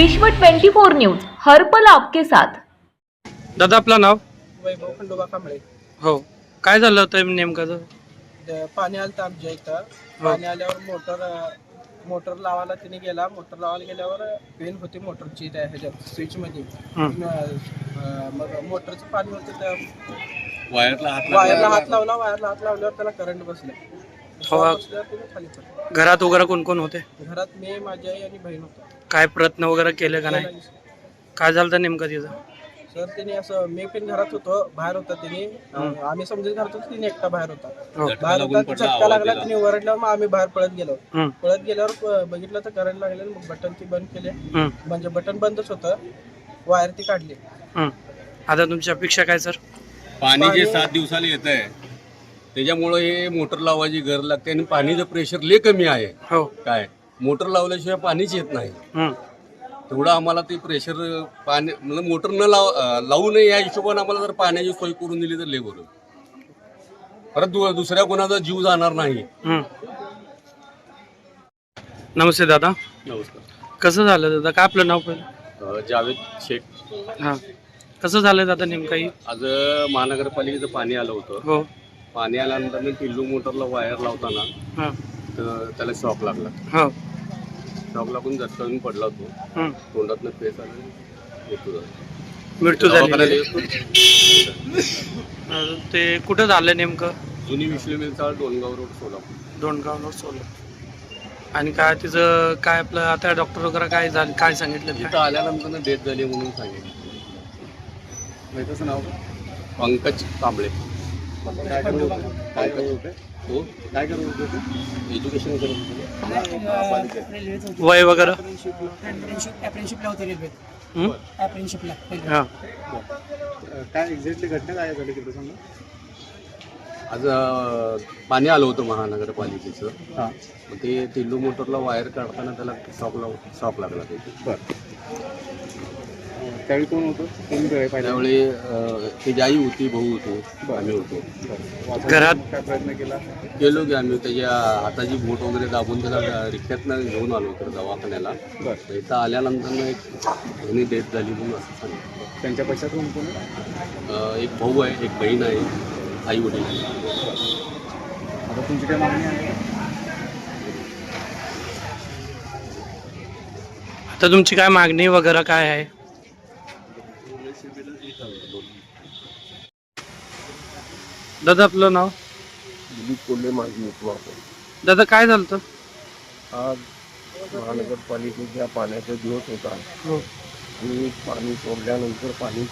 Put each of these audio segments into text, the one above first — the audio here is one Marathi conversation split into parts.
विश्व 24 न्यूज हर्पल आपके साथ. दादा आपलं नाव? वैभव खंडोबा कांबळे. हो. काय झालं होतं नेमकं तर? द- पाणी आलं तर आमच्या इथं. पाणी आल्यावर मोटर मोटर लावायला तिने गेला. मोटर लावायला गेल्यावर पेन होती मोटरची त्या ह्याच्यात स्विच मध्ये हं. अं, मग मोटरचं पाणी होतं त्या वायरला हात वायरला हात लावला वायरला हात लावल्यावर त्याला करंट बसला. हवा- घरात वगैरे कोण कोण होते? घरात मी माझी आई आणि बहीण होतो. काय प्रयत्न वगैरे केले का नाही? काय झालं होतं नेमकं तिथं? सर तिने असं मी पण घरात होतो बाहेर होता तिने. आम्ही समजून घरात होतो तिने एकटा बाहेर होता. हो. बाहेर होता झटका लागला तिने ओरडल्यावर मग आम्ही बाहेर पळत गेलो. पळत गेल्यावर प- बघितलं तर करंट लागले मग बटन ती बंद केले. म्हणजे बटन बंदच होतं. वायर ती काढली. आता तुमची अपेक्षा काय सर? पाणी जे सात दिवसाला येत आहे त्याच्यामुळं हे मोटर लावायची गरज लागते आणि पाणीचं प्रेशर लय कमी आहे. हो. काय? मोटर लावल्याशिवाय पाणीच येत नाही. हं, तेवढं आम्हाला ते प्रेशर पाणी म्हणजे मोटर न लाव अं, लावू नये या हिशोबाने आम्हाला जर पाण्याची सोय करून दिली तर लय बरं. परत दु- दुसऱ्या कोणाचा जीव जाणार नाही. हं. नमस्ते दादा. नमस्कार. कसं झालं दादा? काय आपलं नाव पहिलं? जावेद शेख. हां. कसं झालं दादा नेमकं ही? आज महानगरपालिकेचं पाणी आलं होतं. हो. पाणी आल्यानंतर मी पिल्लू मोटरला वायर लावताना हां. तर त्याला शॉक लागला. हो. शॉक लागून झटकावून पडला तो. हं. तोंडातनं फेस आलं. मृत्यू झाला. मृत्यू दवाखान्यात. अं, ते कुठं झालं नेमकं? जुनी विश्व मिलचा डोनगाव रोड सोलापूर. दोंडगावला सोलं आणि काय तिचं काय आपलं आता डॉक्टर वगैरे काय झालं काय सांगितलं इथं ते? आल्यानंतर डेथ झाली म्हणून सांगितलं. माहितच नाव पंकज कांबळे. काय करत होते काय करत होते हो काय करत होते एज्युकेशन करत होते वय वगैरे? होते रेल्वेत हं? हां काय एक्झॅक्टली घटना काय झाली तिकडे सांगा आज अं, पाणी आलं होतं महानगरपालिकेचं मग ते तिल्लू मोटरला वायर काढताना त्याला शॉक लाव शॉक लागला त्याची. त्यावेळी कोण होतं? कोण त्यावेळी अं, त्याची आई होती भाऊ होतो. आम्ही होतो. घरात काय प्रयत्न केला? गेलो की आम्ही त्याच्या हाताची बोट वगैरे दाबून त्याला रिक्षातनं घेऊन आलो तर दवाखान्याला. तर इथं आल्यानंतर मग एक ह्यानी डेथ झाली म्हणून असं सांगितलं. त्यांच्या पश्चात कोण कोण अं, एक भाऊ आहे एक बहीण आहे आई वडील. आता तुमची काय मागणी आहे? आता तुमची काय मागणी वगैरे काय आहे? दादा आपलं नाव? दिलीप कोल्हे माझी दादा काय झालं होतं? आज महानगरपालिकेच्या पाण्याचा दिवस होता. हो. आणि पाणी सोडल्यानंतर पाणी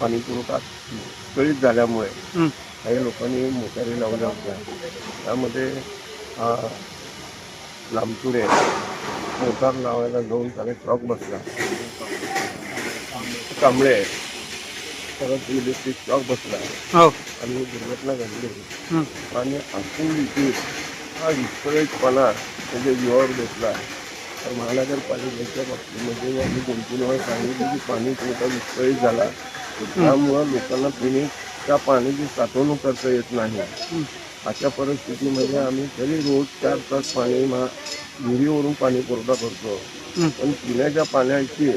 पाणी पुरवठा विस्कळीत झाल्यामुळे हं, काही लोकांनी मोटारी लावल्या होत्या. त्यामध्ये हा लांबचुरे मोटार लावायला जाऊन त्याला ट्रॉक बसला. कांबळे परत इलेक्ट्रिक शॉक बसला हो. आणि ही दुर्घटना घडली हं, आणि आपण देखील हा विस्कळीतपणा त्याच्या जीवावर घेतला तर महानगरपालिकेच्या बाबतीमध्ये आम्ही दोन तीन वेळा सांगितलं की पाणी पुरवठा विस्कळीत झाला. त्यामुळं लोकांना पिण्याच्या पाण्याची साठवणूक करता येत नाही. अशा परिस्थितीमध्ये आम्ही तरी रोज चार तास पाणी मा विहिरीवरून पाणी पुरवठा करतो. पण पिण्याच्या पाण्याची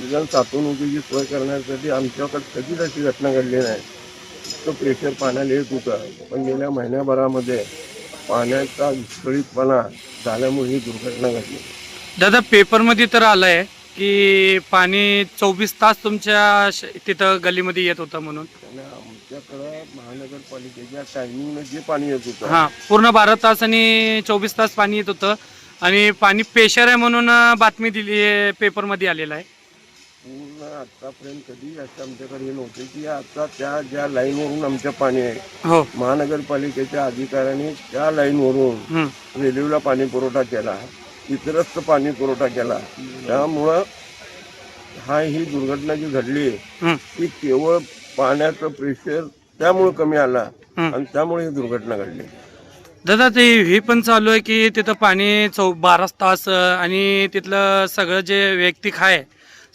निदान साठवणुकीची सोय करण्यासाठी आमच्याकडे कधीच अशी घटना घडली नाही. तो प्रेशर पाण्याला येत होतं. पण गेल्या महिन्याभरामध्ये पाण्याचा विस्कळीतपणा झाल्यामुळे ही दुर्घटना घडली. दादा पेपरमध्ये तर आलंय की पाणी चोवीस तास तुमच्या श- तिथं गलीमध्ये येत होतं म्हणून. त्याने आमच्याकडं महानगरपालिकेच्या टायमिंगनं जे पाणी येत होतं. हा पूर्ण बारा तास आणि चोवीस तास पाणी येत होतं. आणि पाणी पेशर आहे म्हणून अं, बातमी दिली आहे पेपरमध्ये आलेलं आहे. पूर्ण आतापर्यंत कधी असं आमच्याकडे हे नव्हते की आता त्या ज्या लाईनवरून आमच्या पाणी आहे हो. महानगरपालिकेच्या अधिकाऱ्यांनी त्या लाईनवरून हं, रेल्वेला पाणी पुरवठा केला इतरस्त पाणी पुरवठा केला. त्यामुळं हा ही दुर्घटना जी घडली ती केवळ पाण्याचं प्रेशर त्यामुळे कमी आला. आणि त्यामुळे ही दुर्घटना घडली. दादा ते हे पण चालू आहे की तिथं पाणी चौ बारा तास आणि तिथलं सगळं जे वैयक्तिक आहे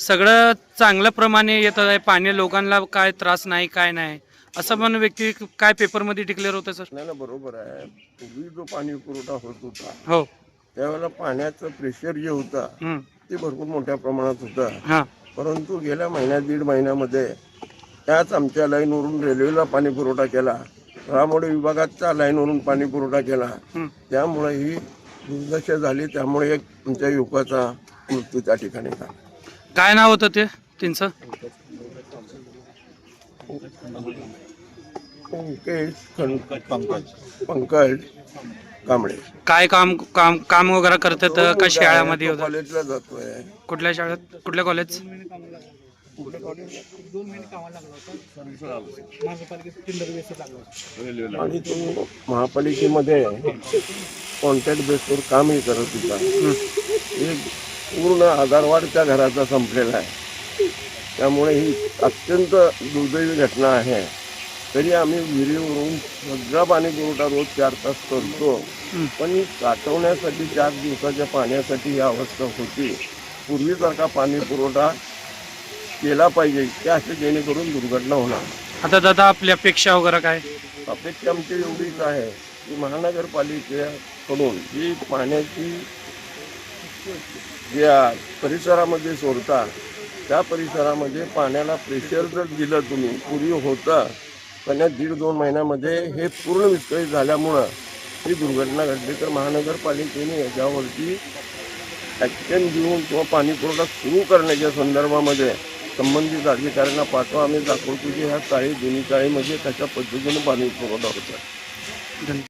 सगळं चांगल्या प्रमाणे येत आहे. पाणी लोकांना काय त्रास नाही काय नाही. असं पण व्यक्ती काय पेपरमध्ये डिक्लेअर होतं सर नाही ना बरोबर आहे. पूर्वी जो पाणी पुरवठा होत होता हो. त्यावेळेला पाण्याचं प्रेशर जे होतं वरती भरपूर मोठ्या प्रमाणात होतं. हां. परंतु गेल्या महिन्यात दीड महिन्यामध्ये त्याच आमच्या लाईनवरून रेल्वेला पाणी पुरवठा केला. रामोडे विभागाच्या लाईनवरून पाणी पुरवठा केला. त्यामुळे ही दुर्दशा झाली. त्यामुळे एक आमच्या युवकाचा मृत्यू त्या ठिकाणी झाला. काय नाव होतं ते? त्यांचं? पंकज पंकज पंकज कांबळे. काय काम काम काम वगैरे करतात का शाळेमध्ये होतं कॉलेजला जातोय. कुठल्या शाळेत? कुठल्या कॉलेज आणि तो महापालिकेमध्ये कॉन्ट्रॅक्ट बेसवर कामही करत होता. एक पूर्ण आधारवाड त्या घराचा संपलेला आहे. त्यामुळे ही अत्यंत दुर्दैवी घटना आहे. तरी आम्ही विहिरीवरून सगळा पाणी पुरवठा रोज चार तास करतो. पण ही साठवण्यासाठी चार दिवसाच्या पाण्यासाठी ही अवस्था होती. पूर्वीसारखा पाणी पुरवठा केला पाहिजे की असे जेणेकरून दुर्घटना होणार. आता दादा आपली अपेक्षा वगैरे काय? अपेक्षा आमची एवढीच आहे की महानगरपालिकेकडून जी पाण्याची ज्या परिसरामध्ये सोडता त्या परिसरामध्ये पाण्याला प्रेशर जर दिलं तुम्ही पूर्वी होतं पण या दीड दोन महिन्यामध्ये हे पूर्ण विस्कळीत झाल्यामुळं ही दुर्घटना घडली. तर महानगरपालिकेने याच्यावरती ॲक्शन घेऊन किंवा पाणी पुरवठा सुरू करण्याच्या संदर्भामध्ये संबंधित अधिकाऱ्यांना पाठवा. आम्ही दाखवतो की ह्या चाळी दोन्ही चाळीमध्ये म्हणजे कशा पद्धतीने पाणी पुरवठा होता धन्यवाद.